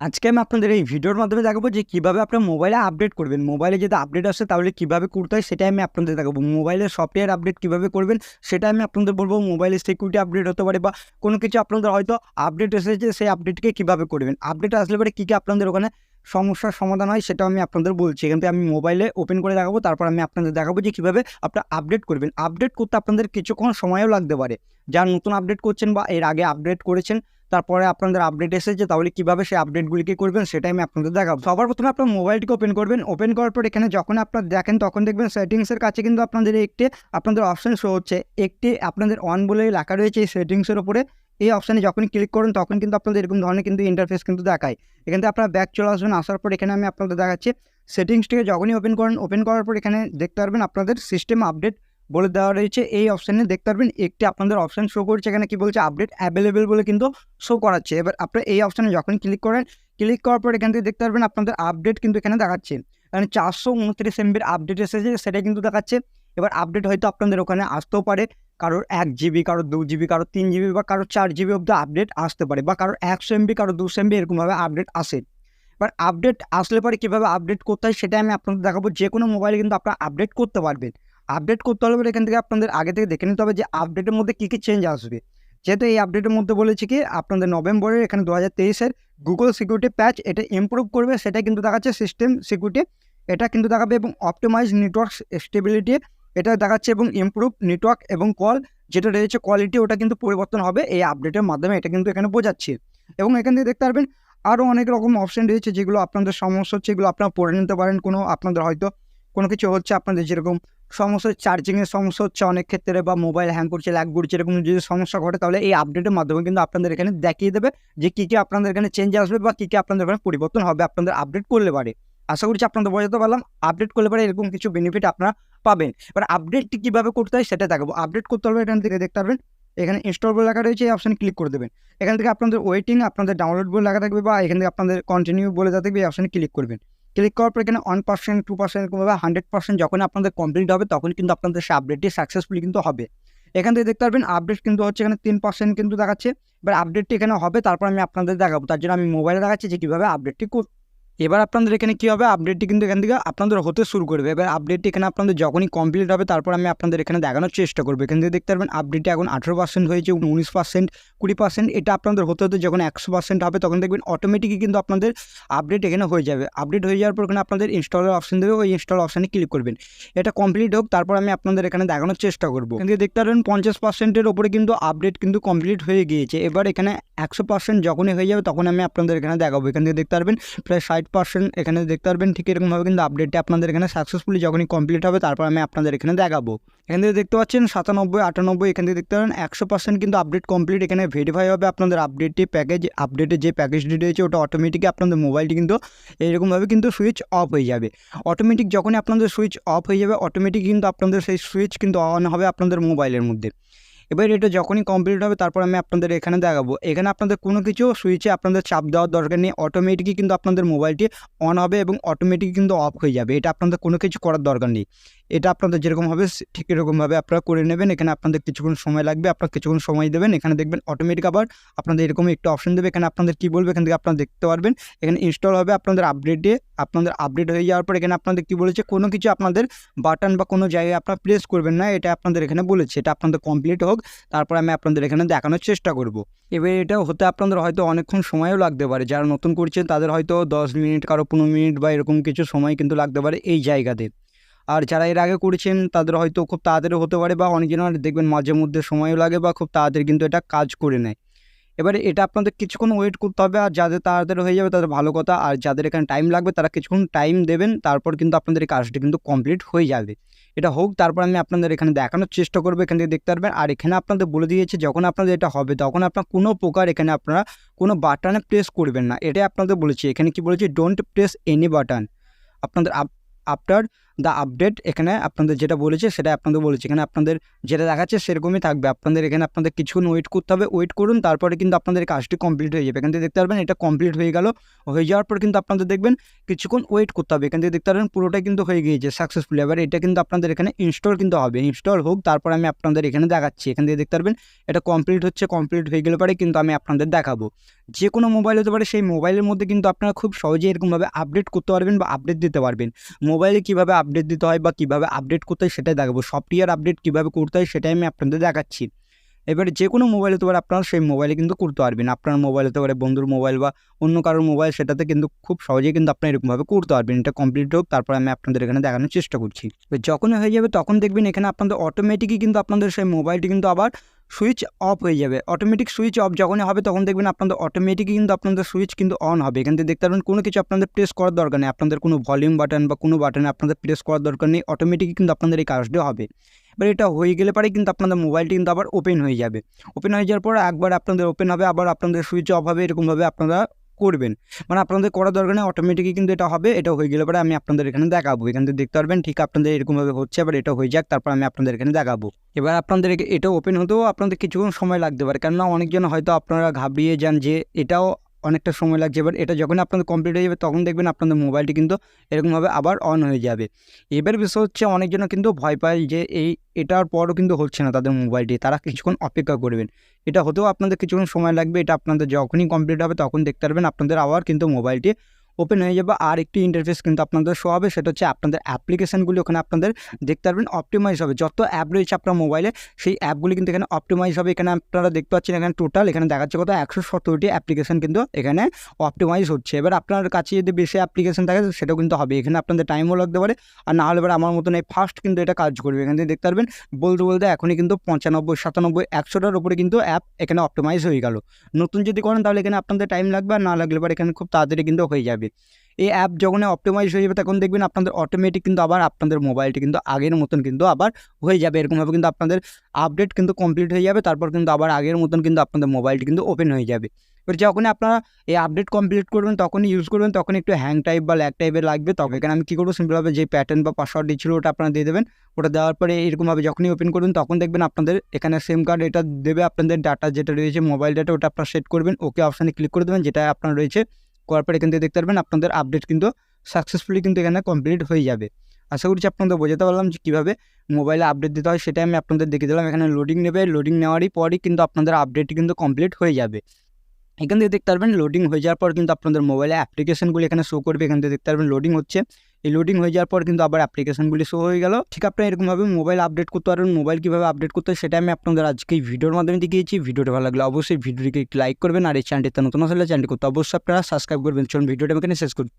আজকে আমি আপনাদের এই ভিডিওর মাধ্যমে দেখাবো যে কীভাবে আপনার মোবাইলে আপডেট করবেন। মোবাইলে যদি আপডেট আসে তাহলে কীভাবে করতে হয় সেটাই আমি আপনাদের দেখাবো। মোবাইলের সফটওয়্যার আপডেট কীভাবে করবেন সেটা আমি আপনাদের বলব। মোবাইলের সিকিউরিটি আপডেট হতে পারে বা কোনো কিছু আপনাদের হয়তো আপডেট এসেছে সেই আপডেটকে কীভাবে করবেন। আপডেট আসলে পরে কী কী আপনাদের ওখানে সমস্যার সমাধান হয় সেটাও আমি আপনাদের বলছি। এখান আমি মোবাইলে ওপেন করে দেখাবো, তারপর আমি আপনাদের দেখাবো যে কীভাবে আপনার আপডেট করবেন। আপডেট করতে আপনাদের কিছুক্ষণ সময়ও লাগতে পারে। যারা নতুন আপডেট করছেন বা এর আগে আপডেট করেছেন তারপরে আপনাদের আপডেট এসেছে, তাহলে কীভাবে সেই আপডেটগুলিকে করবেন সেটাই আমি আপনাদের দেখাবো। সবার প্রথমে আপনার মোবাইলটিকে ওপেন করবেন। ওপেন করার পর এখানে যখন আপনার দেখেন, তখন দেখবেন সেটিংসের কাছে কিন্তু আপনাদের একটি, আপনাদের অপশান শো হচ্ছে। একটি আপনাদের অন বলে লেখা রয়েছে এই সেটিংসের উপরে। এই অপশানে যখনই ক্লিক করেন, তখন কিন্তু আপনাদের এরকম ধরনের কিন্তু ইন্টারফেস কিন্তু দেখায়। এখান থেকে আপনারা ব্যাক চলে আসবেন, আসার পর এখানে আমি আপনাদের দেখাচ্ছি। সেটিংসটিকে যখনই ওপেন করেন ওপেন করার পর এখানে দেখতে পারবেন আপনাদের সিস্টেম আপডেট বলে দেওয়া রয়েছে, এই অপশানে দেখতে পারবেন একটি আপনাদের অপশান শো করছে, এখানে কি বলছে আপডেট অ্যাভেলেবেল বলে কিন্তু শো করাচ্ছে। এবার আপনার এই অপশানে যখন ক্লিক করেন ক্লিক করার পর এখান থেকে দেখতে পারবেন আপনাদের আপডেট কিন্তু এখানে দেখাচ্ছে। কারণ চারশো উনত্রিশ এমবির আপডেট এসেছে, সেটা কিন্তু দেখাচ্ছে। এবার আপডেট হয়তো আপনাদের ওখানে আসতেও পারে, কারোর এক জিবি কারোর দু জিবি কারোর তিন জিবি বা কারোর চার জিবি অব্দি আপডেট আসতে পারে, বা কারোর একশো এমবি কারোর দুশো এমবি এরকমভাবে আপডেট আসে। এবার আপডেট আসলে পরে কীভাবে আপডেট করতে হয় সেটা আমি আপনাদের দেখাবো। যে কোনো মোবাইলে কিন্তু আপনারা আপডেট করতে পারবেন। আপডেট করতে হলে এখান থেকে আপনাদের আগে থেকে দেখে নিতে হবে যে আপডেটের মধ্যে কী কী চেঞ্জ আসবে। যেহেতু এই আপডেটের মধ্যে বলেছি কি, আপনাদের নভেম্বরের, এখানে দু হাজার তেইশের গুগল সিকিউরিটি প্যাচ এটা ইমপ্রুভ করবে সেটা কিন্তু দেখাচ্ছে সিস্টেম সিকিউরিটি এটা কিন্তু দেখাবে এবং অপটিমাইজ নেটওয়ার্ক স্টেবিলিটি এটা দেখাচ্ছে এবং ইমপ্রুভ নেটওয়ার্ক এবং কল যেটা রয়েছে কোয়ালিটি ওটা কিন্তু পরিবর্তন হবে এই আপডেটের মাধ্যমে, এটা কিন্তু এখানে বোঝাচ্ছে। এবং এখান থেকে দেখতে পারবেন আরও অনেক রকম অপশান রয়েছে যেগুলো আপনাদের সমস্যা হচ্ছে, এগুলো আপনারা পড়ে নিতে পারেন, কোনো আপনাদের হয়তো কোনো কিছু হচ্ছে, আপনাদের যেরকম সমস্যা চার্জিংয়ের সমস্যা হচ্ছে অনেক ক্ষেত্রে বা মোবাইল হ্যাং করছে ল্যাগ করছে, এরকম যদি সমস্যা ঘটে তাহলে এই আপডেটের মাধ্যমে কিন্তু আপনাদের এখানে দেখিয়ে দেবে যে কী কী আপনাদের এখানে চেঞ্জ আসবে বা কী কী আপনাদের এখানে পরিবর্তন হবে, আপনাদের আপডেট করলে পারে। আশা করছি আপনাদের বোঝাতে পারলাম আপডেট করলে পারে এরকম কিছু বেনিফিট আপনারা পাবেন। এবার আপডেটটি কীভাবে করতে হয় সেটা দেখাবো। আপডেট করতে হবে এখান থেকে দেখতে পারবেন, এখানে ইনস্টল বলে লেখা রয়েছে, এই অপশানে ক্লিক করে দেবেন। এখান থেকে আপনাদের ওয়েটিং আপনাদের ডাউনলোড বলে লেখা থাকবে বা এখান থেকে আপনাদের কন্টিনিউ বলে দেওয়া থাকবে, এই অপশানে ক্লিক করবেন। ক্লিক করার পর এখানে ওয়ান পার্সেন্ট টু পার্সেন্ট এরকমভাবে হান্ড্রেড পার্সেন্ট যখন আপনাদের কমপ্লিট হবে তখন কিন্তু আপনাদের সে আপডেটটি সাকসেসফুলি কিন্তু হবে। এখান থেকে দেখতে পারবেন আপডেট কিন্তু হচ্ছে এখানে তিন পার্সেন্ট কিন্তু দেখাচ্ছে। এবার আপডেটটি এখানে হবে, তারপর আমি আপনাদের দেখাবো। তার জন্য আমি মোবাইলে দেখাচ্ছি যে কীভাবে আপডেটটি এবার আপনাদের এখানে কী হবে? আপডেটটি কিন্তু এখান থেকে আপনাদের হতে শুরু করবে এবার আপডেটটি এখানে আপনাদের যখনই কমপ্লিট হবে, তারপর আমি আপনাদের এখানে দেখানোর চেষ্টা করব। এখান থেকে দেখতে পারবেন আপডেটটি এখন আঠেরো পার্সেন্ট হয়েছে, উনিশ পার্সেন্ট কুড়ি পার্সেন্ট এটা আপনাদের হতে হতে যখন একশো পার্সেন্ট হবে, তখন দেখবেন অটোমেটিকই কিন্তু আপনাদের আপডেট এখানে হয়ে যাবে। আপডেট হয়ে যাওয়ার পর এখানে আপনাদের ইনস্টলের অপশন দেবে, ওই ইনস্টল অপশানে ক্লিক করবেন। এটা কমপ্লিট হোক, তারপর আমি আপনাদের এখানে দেখানোর চেষ্টা করব। থেকে দেখতে পারবেন পঞ্চাশ পার্সেন্টের ওপরে কিন্তু আপডেট কিন্তু কমপ্লিট হয়ে গিয়েছে। এবার এখানে একশো পার্সেন্ট যখনই হয়ে যাবে তখন আমি আপনাদের এখানে দেখাবো। এখান থেকে দেখতে পারবেন প্রায় ষাট পার্সেন্ট এখানে দেখতে পারবেন, ঠিক এরকমভাবে কিন্তু আপডেটটা আপনাদের এখানে সাকসেসফুলি যখনই কমপ্লিট হবে, তারপর আমি আপনাদের এখানে দেখাবো। এখান থেকে দেখতে পাচ্ছেন সাতানব্বই, আটানব্বই, এখান থেকে দেখতে পারেন একশো পার্সেন্ট কিন্তু আপডেট কমপ্লিট এখানে ভেরিফাই হবে আপনাদের আপডেটটি প্যাকেজ আপডেটের যে প্যাকেজটি রয়েছে ওটা অটোমেটিকই আপনাদের মোবাইলটি কিন্তু এইরকমভাবে কিন্তু সুইচ অফ হয়ে যাবে। অটোমেটিক যখনই আপনাদের সুইচ অফ হয়ে যাবে অটোমেটিক কিন্তু আপনাদের সেই সুইচ কিন্তু অন হবে আপনাদের মোবাইলের মধ্যে। এবার এটা যখনই কমপ্লিট হবে, তারপর আমি আপনাদের এখানে দেখাবো। এখানে আপনাদের কোনো কিছু সুইচে আপনাদের চাপ দেওয়ার দরকার নেই। অটোমেটিকই কিন্তু আপনাদের মোবাইলটি অন হবে এবং অটোমেটিক কিন্তু অফ হয়ে যাবে। এটা আপনাদের কোনো কিছু করার দরকার নেই। এটা আপনাদের যেরকম হবে ঠিক এরকমভাবে আপনারা করে নেবেন। এখানে আপনাদের কিছুক্ষণ সময় লাগবে, আপনার কিছুক্ষণ সময় দেবেন। এখানে দেখবেন অটোমেটিক আবার আপনাদের এরকম একটু অপশন দেবে। এখানে আপনাদের কী বলবে? এখান থেকে আপনারা দেখতে পারবেন। এখানে ইনস্টল হবে আপনাদের আপডেটে আপনাদের আপডেট হয়ে যাওয়ার পর এখানে আপনাদের কী বলেছে? কোনো কিছু আপনাদের বাটন বা কোনো জায়গায় আপনারা প্রেস করবেন না। এটা আপনাদের এখানে বলেছে। এটা আপনাদের কমপ্লিট হোক, তারপর আমি আপনাদের এখানে দেখানোর চেষ্টা করব। এবার এটা হতে আপনাদের হয়তো অনেকক্ষণ সময়ও লাগতে পারে। যারা নতুন করছেন, তাদের হয়তো দশ মিনিট, কারও পনেরো মিনিট বা এরকম কিছু সময় কিন্তু লাগতে পারে এই জায়গাতে। আর যারা এর আগে করেছেন, তাদের হয়তো খুব তাড়াতাড়ি হতে পারে বা অনেকজনের দেখবেন মাঝে মধ্যে সময়ও লাগে বা খুব তাড়াতাড়ি কিন্তু এটা কাজ করে নেয়। এবারে এটা আপনাদের কিছুক্ষণ ওয়েট করতে হবে আর যাদের তাড়াতাড়ি হয়ে যাবে তাদের ভালো কথা, আর যাদের এখানে টাইম লাগবে তারা কিছুক্ষণ টাইম দেবেন, তারপর কিন্তু আপনাদের এই কাজটি কিন্তু কমপ্লিট হয়ে যাবে। এটা হোক, তারপর আমি আপনাদের এখানে দেখানোর চেষ্টা করব, এখান থেকে দেখতে পারবেন। আর এখানে আপনাদের বলে দিয়েছে, যখন আপনাদের এটা হবে, তখন আপনার কোনো প্রকার এখানে আপনারা কোনো বাটনে প্রেস করবেন না। এটাই আপনাদের বলেছি। এখানে কি বলেছি? ডোন্ট প্রেস এনি বাটন আপনাদের আপ আফটার দ্য আপডেট এখানে আপনাদের যেটা বলেছে সেটা আপনাদের বলেছে। এখানে আপনাদের যেটা দেখাচ্ছে সেরকমই থাকবে। আপনাদের এখানে আপনাদের কিছুক্ষণ ওয়েট করতে হবে। ওয়েট করুন, তারপরে কিন্তু আপনাদের কাজটি কমপ্লিট হয়ে যাবে। এখান থেকে দেখতে পারবেন এটা কমপ্লিট হয়ে গেল। হয়ে যাওয়ার পর কিন্তু আপনাদের দেখবেন কিছুক্ষণ ওয়েট করতে হবে। এখান থেকে দেখতে পারবেন পুরোটাই কিন্তু হয়ে গিয়েছে সাকসেসফুলি এবার এটা কিন্তু আপনাদের এখানে ইনস্টল কিন্তু হবে। ইনস্টল হোক, তারপর আমি আপনাদের এখানে দেখাচ্ছি। এখান থেকে দেখতে পারবেন এটা কমপ্লিট হচ্ছে কমপ্লিট হয়ে গেলে পরে কিন্তু আমি আপনাদের দেখাবো। যে কোনো মোবাইল হতে পারে, সেই মোবাইলের মধ্যে কিন্তু আপনারা খুব সহজেই এরকমভাবে আপডেট করতে পারবেন বা আপডেট দিতে পারবেন। মোবাইলে কীভাবে আপডেট দিতে হয় বা কীভাবে আপডেট করতে হয় সেটাই দেখাবো। সফটওয়্যার আপডেট কীভাবে করতে হয় সেটাই আমি আপনাদের দেখাচ্ছি। এবারে যে কোনো মোবাইল হতে পারে, আপনারা সেই মোবাইলে কিন্তু করতে পারবেন। আপনার মোবাইল হতে পারে, বন্ধুর মোবাইল বা অন্য কারোর মোবাইল সেটাতে কিন্তু খুব সহজেই কিন্তু আপনারা এরকমভাবে করতে পারবেন। এটা কমপ্লিট হোক, তারপর আমি আপনাদের এখানে দেখানোর চেষ্টা করছি। যখন হয়ে যাবে, তখন দেখবেন এখানে আপনাদের অটোমেটিকই কিন্তু আপনাদের সেই মোবাইলটি কিন্তু আবার সুইচ অফ হয়ে যাবে। অটোমেটিক সুইচ অফ যখনই হবে তখন দেখবেন আপনাদের অটোমেটিকই কিন্তু আপনাদের সুইচ কিন্তু অন হবে। এখান থেকে দেখতে পারবেন কোনো কিছু আপনাদের প্রেস করার দরকার নেই। আপনাদের কোনো ভলিউম বাটন বা কোনো বাটনে আপনাদের প্রেস করার দরকার নেই। অটোমেটিকই কিন্তু আপনাদের এই কাজটা হবে। এবার এটা হয়ে গেলে পরে কিন্তু আপনাদের মোবাইলটি কিন্তু আবার ওপেন হয়ে যাবে। ওপেন হয়ে যাওয়ার পর একবার আপনাদের ওপেন হবে, আবার আপনাদের সুইচ অফ হবে, এরকমভাবে আপনারা করবেন। মানে আপনাদের করার দরকার নেই অটোমেটিকই কিন্তু এটা হবে, এটা হয়ে গেলে পরে আমি আপনাদের এখানে দেখাবো। এখান থেকে দেখতে পারবেন, ঠিক আপনাদের এরকমভাবে হচ্ছে, এবার এটা হয়ে যাক, তারপর আমি আপনাদের এখানে দেখাবো। এবার আপনাদের এটা ওপেন হতেও আপনাদের কিছুক্ষণ সময় লাগতে পারে। কেননা অনেকজন হয়তো আপনারা ঘাবড়িয়ে যান যে এটাও অনেকটা সময় লাগছে। এবার এটা যখন আপনাদের কমপ্লিট হয়ে যাবে, তখন দেখবেন আপনাদের মোবাইলটি কিন্তু এরকমভাবে আবার অন হয়ে যাবে। এবার বিষয় হচ্ছে, অনেকজন কিন্তু ভয় পায় যে এই, এটার পরও কিন্তু হচ্ছে না তাদের মোবাইলটি তারা কিছুক্ষণ অপেক্ষা করবেন। এটা হতেও আপনাদের কিছুক্ষণ সময় লাগবে। এটা আপনাদের যখনই কমপ্লিট হবে, তখন দেখতে পারবেন আপনাদের আবার কিন্তু মোবাইলটি ওপেন হয়ে যাবে। আর একটি ইন্টারফেস কিন্তু আপনাদের শো হবে, সেটা হচ্ছে আপনাদের অ্যাপ্লিকেশানগুলি ওখানে আপনাদের দেখতে পারবেন অপটিমাইজ হবে। যত অ্যাপ রয়েছে আপনার মোবাইলে সেই অ্যাপগুলি কিন্তু এখানে অপটিমাইজ হবে। এখানে আপনারা দেখতে পাচ্ছেন এখানে টোটাল এখানে দেখাচ্ছে কত? একশো সত্তরটি অ্যাপ্লিকেশান কিন্তু এখানে অপটিমাইজ হচ্ছে। এবার আপনার কাছে যদি বেশি অ্যাপ্লিকেশান থাকে, সেটাও কিন্তু হবে। এখানে আপনাদের টাইমও লাগতে পারে। আর না হলে এবার আমার মতন এই ফার্স্ট কিন্তু এটা কাজ করবে। এখান থেকে দেখতে পারবেন, বলতে বলতে এখনই কিন্তু পঁচানব্বই, সাতানব্বই, একশোটার উপরে কিন্তু অ্যাপ এখানে অপটিমাইজ হয়ে গেল। নতুন যদি করেন, তাহলে এখানে আপনাদের টাইম লাগবে। আর না লাগলে পরে এখানে খুব তাড়াতাড়ি কিন্তু হয়ে যাবে। এই অ্যাপ যখন অপটিমাইজ হয়ে যাবে, তখন দেখবেন আপনাদের অটোমেটিক কিন্তু আবার আপনাদের মোবাইলটি কিন্তু আগের মতন কিন্তু আবার হয়ে যাবে। এরকমভাবে কিন্তু আপনাদের আপডেট কিন্তু কমপ্লিট হয়ে যাবে, তারপর কিন্তু আবার আগের মতন কিন্তু আপনাদের মোবাইলটি কিন্তু ওপেন হয়ে যাবে। এবার যখনই আপনারা এই আপডেট কমপ্লিট করবেন, তখনই ইউজ করবেন, তখন একটু হ্যাং টাইপ বা ল্যাক টাইপের লাগবে। তখন এখানে আমি কী করব? সিম্পলভাবে যে প্যাটার্ন বা পাসওয়ার্ড ছিল ওটা আপনারা দিয়ে দেবেন। ওটা দেওয়ার পরে এরকমভাবে যখনই ওপেন করবেন, তখন দেখবেন আপনাদের এখানে সিম কার্ড এটা দেবে, আপনাদের ডাটা যেটা রয়েছে মোবাইল ডাটা ওটা আপনারা সেট করবেন ওকে অপশানে ক্লিক করে দেবেন, যেটা আপনার রয়েছে। করার পর এখান থেকে দেখতে পারবেন আপনাদের আপডেট কিন্তু সাকসেসফুলি কিন্তু এখানে কমপ্লিট হয়ে যাবে। আশা করছি আপনাদের বোঝাতে পারলাম যে কীভাবে মোবাইলে আপডেট দিতে হয়, সেটাই আমি আপনাদের দেখে দিলাম। এখানে লোডিং নেবে লোডিং নেওয়ারই পরই কিন্তু আপনাদের আপডেট কিন্তু কমপ্লিট হয়ে যাবে। এখান থেকে দেখতে পারবেন লোডিং হয়ে যাওয়ার পর কিন্তু আপনাদের মোবাইলে অ্যাপ্লিকেশনগুলি এখানে শো করবে। এখান থেকে দেখতে পারবেন লোডিং হচ্ছে। এই লোডিং হয়ে যাওয়ার পর কিন্তু আবার অ্যাপ্লিকেশনগুলি শো হয়ে গেল। ঠিক আপনারা এরকমভাবে মোবাইল আপডেট করতে পারেন মোবাইল কীভাবে আপডেট করতে হয় সেটা আমি আপনাদের আজকে এই ভিডিওর মাধ্যমে দেখিয়েছি। ভিডিওটা ভালো লাগলে অবশ্যই ভিডিওটিকে একটি লাইক করবেন আর এই চ্যানেলটিতে নতুন আসলে চ্যানেলটি করতে অবশ্যই আপনারা সাবস্ক্রাইব করবেন। চলুন, ভিডিওটা আমি এখানে শেষ করি।